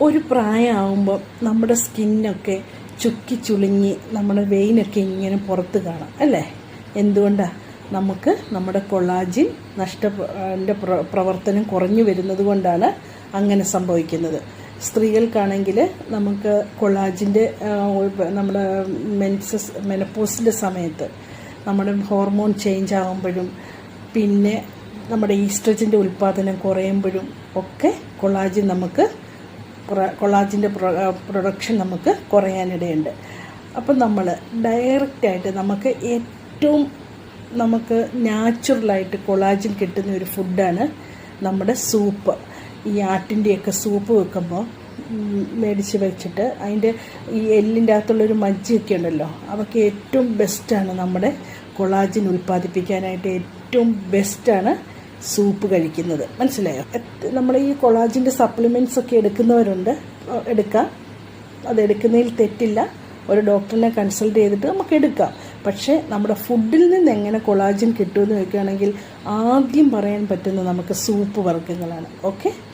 ഒരു പ്രായമാകുമ്പോൾ നമ്മുടെ സ്കിന്നൊക്കെ ചുക്കി ചുളുങ്ങി നമ്മുടെ വെയിനൊക്കെ ഇങ്ങനെ പുറത്ത് കാണാം അല്ലേ? എന്തുകൊണ്ടാണ് നമുക്ക് നമ്മുടെ കൊളാജിൻ നഷ്ട പ്രവർത്തനം കുറഞ്ഞു വരുന്നത് കൊണ്ടാണ് അങ്ങനെ സംഭവിക്കുന്നത്. സ്ത്രീകൾക്കാണെങ്കിൽ നമുക്ക് കൊളാജിന്റെ നമ്മുടെ മെൻസസ് മെനപ്പോസിന്റെ സമയത്ത് നമ്മുടെ ഹോർമോൺ ചേഞ്ച് ആകുമ്പോഴും പിന്നെ നമ്മുടെ ഈസ്ട്രജന്റെ ഉൽപ്പാദനം കുറയുമ്പോഴും ഒക്കെ കൊളാജിൻ നമുക്ക് കൊളാജിന്റെ പ്രൊഡക്ഷൻ നമുക്ക് കുറയാനിടയുണ്ട്. അപ്പം നമ്മൾ ഡയറക്റ്റായിട്ട് നമുക്ക് ഏറ്റവും നമുക്ക് നാച്ചുറലായിട്ട് കൊളാജിൻ കിട്ടുന്ന ഒരു ഫുഡാണ് നമ്മുടെ സൂപ്പ്. ഈ ആട്ടിന്റെയൊക്കെ സൂപ്പ് വെക്കുമ്പോൾ മേടിച്ച് വെച്ചിട്ട് അതിന്റെ ഈ എല്ലിന്റെ അകത്തുള്ളൊരു മജ്ജയൊക്കെ ഉണ്ടല്ലോ അവയ്ക്ക് ഏറ്റവും ബെസ്റ്റാണ് നമ്മുടെ കൊളാജിൻ ഉൽപ്പാദിപ്പിക്കാനായിട്ട് ഏറ്റവും ബെസ്റ്റാണ് സൂപ്പ് കഴിക്കുന്നത്. മനസ്സിലായോ? നമ്മൾ ഈ കൊളാജിന്റെ സപ്ലിമെന്റ്സ് ഒക്കെ എടുക്കുന്നവരുണ്ട്. എടുക്കാം. അത് എടുക്കുന്നതിൽ തെറ്റില്ല. ഒരു ഡോക്ടറിനെ കൺസൾട്ട് ചെയ്തിട്ട് നമുക്ക് എടുക്കാം. പക്ഷേ നമ്മുടെ ഫുഡിൽ നിന്ന് എങ്ങനെ കൊളാജിൻ കിട്ടുമെന്ന് ചോദിക്കുകയാണെങ്കിൽ ആദ്യം പറയാൻ പറ്റുന്ന നമുക്ക് സൂപ്പ് വർഗങ്ങളാണ്. ഓക്കെ